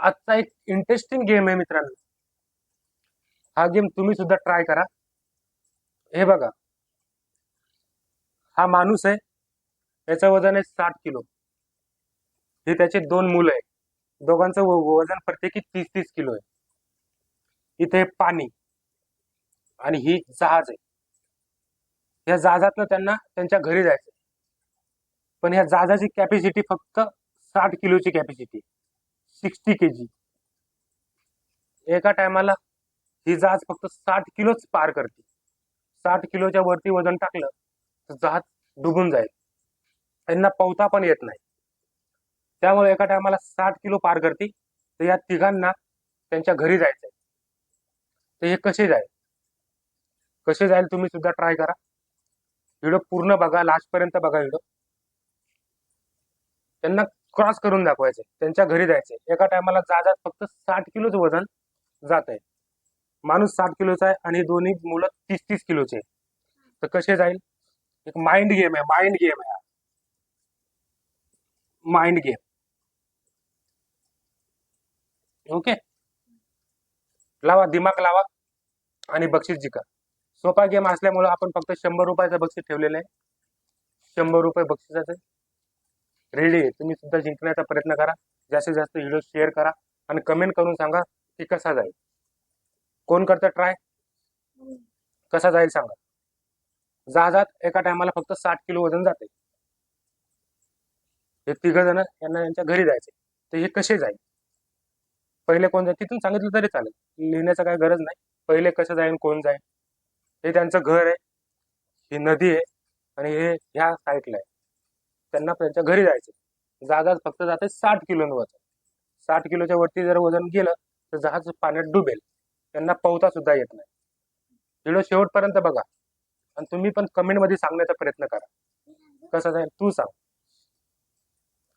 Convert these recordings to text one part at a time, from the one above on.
आजचा एक interesting game आहे मित्रांनो. हा गेम तुम्ही सुद्धा ट्राय करा. हे बघा. हा माणूस आहे. याचं वजन आहे साठ किलो. हे त्याचे दोन मुलं आहे दोघांचं वजन प्रत्येकी तीस तीस किलो आहे. इथे पाणी आणि ही जहाज आहे. या जहाजातनं त्यांना त्यांच्या घरी जायचं पण ह्या जहाजाची कॅपॅसिटी फक्त साठ किलोची कॅपॅसिटी सिक्स्टी के जी एका टायमाला ही जहाज फक्त साठ किलोच पार करते. साठ किलोच्या वरती वजन टाकलं तर जहाज डुबून जाईल. त्यांना पवता पण येत नाही. त्यामुळे एका टायमाला साठ किलो पार करते तर या तिघांना त्यांच्या घरी जायचंय. तर हे कसे जाईल? कसे जाईल तुम्ही सुद्धा ट्राय करा. व्हिडिओ पूर्ण बघा लास्ट पर्यंत बघा व्हिडिओ. त्यांना क्रॉस करून दाखवायचे त्यांच्या घरी जायचे. एका टायमाला जहाजात फक्त साठ किलोच वजन जात आहे माणूस साठ किलोचा आहे आणि दोन्ही मुलं तीस तीस किलोचे तर कसे जाईल? एक माइंड गेम आहे माइंड गेम आहे माइंड गेम ओके लावा दिमाग लावा आणि बक्षीस जिका. सोपा गेम असल्यामुळे आपण फक्त शंभर रुपयाचं बक्षीस ठेवलेलं आहे. शंभर रुपये बक्षिसाचं. रेडी आहे. तुम्ही सुद्धा जिंकण्याचा प्रयत्न करा. जास्तीत जास्त व्हिडिओ शेअर करा आणि कमेंट करून सांगा की कसा जाईल. कोण करतं ट्राय कसा जाईल सांगा. जहाजात एका टायमाला फक्त साठ किलो वजन जाते. हे तिघ जण यांना यांच्या घरी जायचे तर हे कसे जाईल? पहिले कोण जाईल? तिथून सांगितलं तरी चालेल. लिहिण्याचं काही गरज नाही. पहिले कसं जाईल कोण जाईल? हे त्यांचं घर आहे. ही नदी आहे. आणि हे ह्या साईडला आहे. त्यांना त्यांच्या घरी जायचं. जहाजात फक्त जाते साठ किलो वजन. साठ किलोच्या वरती जर वजन गेलं तर जहाज पाण्यात डुबेल. त्यांना पोहता सुद्धा येत नाही. व्हिडिओ शेवटपर्यंत बघा. आणि तुम्ही पण कमेंटमध्ये सांगण्याचा प्रयत्न करा. कसं जाईल तू सांग.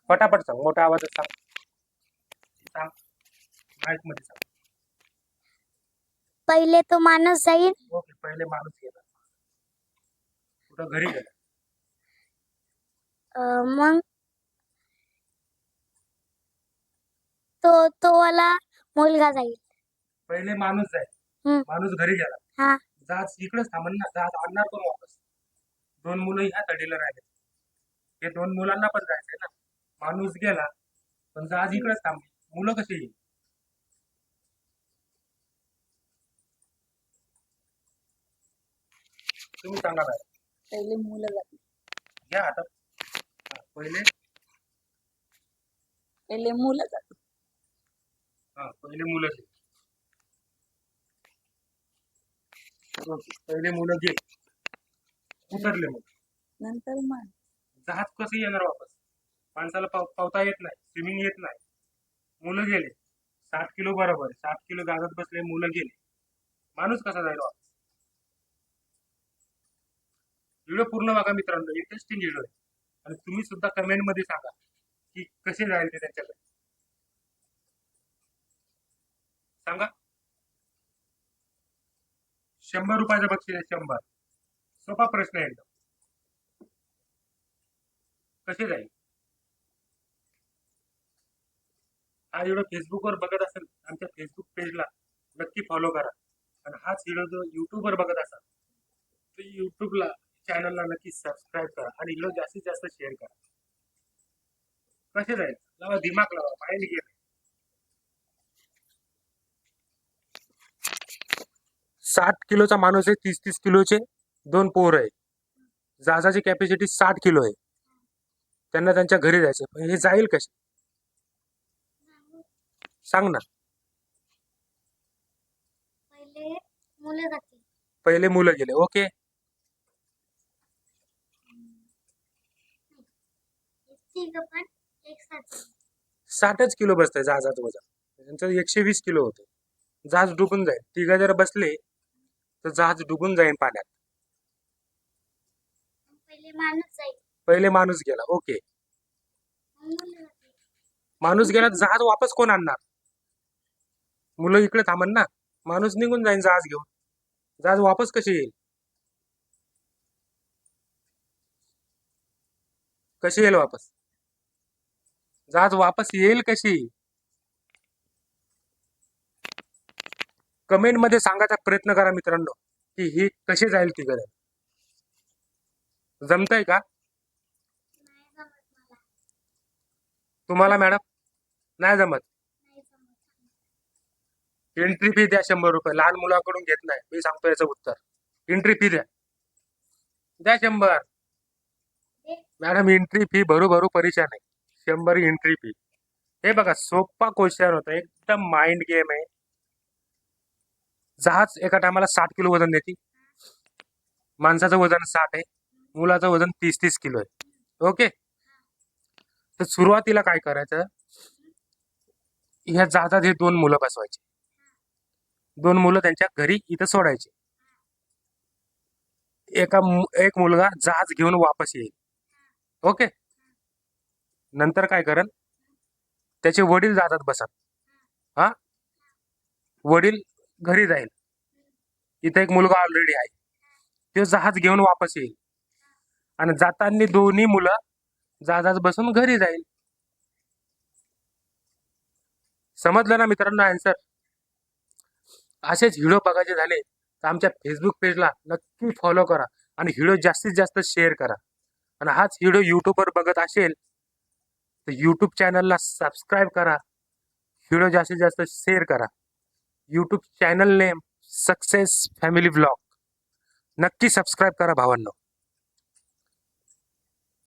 पटापट सांग. मोठ्या आवाजात सांग. सांग. मध्ये सांग. पहिले तो माणूस जाईल. ओके पहिले माणूस गेला कुठं घरी गेला. मग? तो तो वाला मुलगा जाईल. पहिले माणूस जाईल. हम्म. माणूस घरी गेला. हा. जहाज इकडेच थांबन ना. जहाज आणणार पण वापस? दोन मुलं ह्या तडीला राहिले हे दोन मुलांना पण जायचंय ना. माणूस गेला पण जहाज इकडेच थांबली. मुलं कशी येईल? तुम्ही सांगा काय पहिले मुलं जाते घ्या आता. हा, पहिले? पहिले मुलं हा पहिले मुलं घे. पहिले मुलं घे. उतरले मग. नंतर मान जहाज कसं येणार वापस? माणसाला पाव पावता येत नाही स्विमिंग येत नाही. मुलं गेले. साठ किलो बरोबर. साठ किलो जहाजात बसले मुलं गेले. माणूस कसा जाईल वापस? व्हिडिओ पूर्ण बघा मित्रांनो. इंटरेस्टिंग व्हिडिओ आहे. आणि तुम्ही सुद्धा कमेंटमध्ये सांगा की कसे जाईल ते त्यांच्याकडे. सांगा. शंभर रुपयाचं बक्षीस आहे शंभर. सोपा प्रश्न आहे एकदम. कसे जाईल हा व्हिडिओ फेसबुकवर बघत असेल आमच्या फेसबुक पेजला नक्की फॉलो करा. आणि हाच व्हिडिओ जो युट्यूबवर बघत असाल तर युट्यूबला चॅनलला नक्की सबस्क्राईब करा आणि व्हिडिओ जास्तीत जास्त शेअर करा. कसे जाईल लावा दिमाग लावा माइंड गेम साठ किलोचा माणूस आहे तीस तीस किलोचे दोन पोर आहे जहाजाची कॅपॅसिटी साठ किलो आहे. त्यांना त्यांच्या घरी जायचं पण हे जाईल कसे? सांग ना. पहिले मुलं जातील. पहिले मुलं गेले. ओके. तिघ पण एक साथ जाईल. साठच किलो बसतंय जहाजाचं वजन. त्यांचं एकशे वीस किलो होतं जहाज डुबून जाईल. तिघं जर बसले तर जहाज डुबून जाईल पाण्यात. पहिले माणूस जाईल. पहिले माणूस गेला. ओके. मग मुलं जातील माणूस गेला तर जहाज वापस कोण आणणार? मुलं इकडे थांबन ना. माणूस निघून जाईल जहाज घेऊन. जहाज वापस कशी येईल? कशी येईल वापस? जहाज वापस येईल कशी? कमेंटमध्ये सांगायचा प्रयत्न करा मित्रांनो की ही कशी जाईल ती गरज. जमतय का? तुम्हाला मॅडम? नाही जमत? एंट्री फी द्या शंभर रुपये. लहान मुलाकडून घेत नाही. मी सांगतो याचं उत्तर. एंट्री फी द्या. द्या शंभर. मॅडम एंट्री फी भरू भरू परेशान आहे शंभर एंट्री फी हे बघा सोपा क्वेश्चन होता. एकदम माइंड गेम आहे. जहाज एका टायमाला साठ किलो वजन देते. माणसाचं वजन साठ आहे. मुलाचं वजन तीस तीस किलो आहे. ओके तर सुरुवातीला काय करायचं? ह्या जहाजात हे दोन मुलं बसवायचे. दोन मुलं त्यांच्या घरी इथं सोडायचे. एका एक मुलगा जहाज घेऊन वापस येईल. ओके नंतर काय करल? त्याचे वडील जातात बसत. हा? वडील घरी जाईल. इथं एक मुलगा ऑलरेडी आहे. तो जहाज घेऊन वापस येईल. आणि जाताना दोन्ही मुलं जहाजात बसून घरी जाईल. समजलं ना मित्रांनो आन्सर असेच व्हिडिओ बघायचे झाले तर आमच्या फेसबुक पेजला नक्की फॉलो करा. आणि व्हिडिओ जास्तीत जास्त शेअर करा. आणि हाच व्हिडिओ यूट्यूबवर बघत असेल तर यूट्यूब चॅनलला सबस्क्राईब करा. व्हिडिओ जास्तीत जास्त शेअर करा. YouTube channel name success family blog नक्की सबस्क्राईब करा भावांना.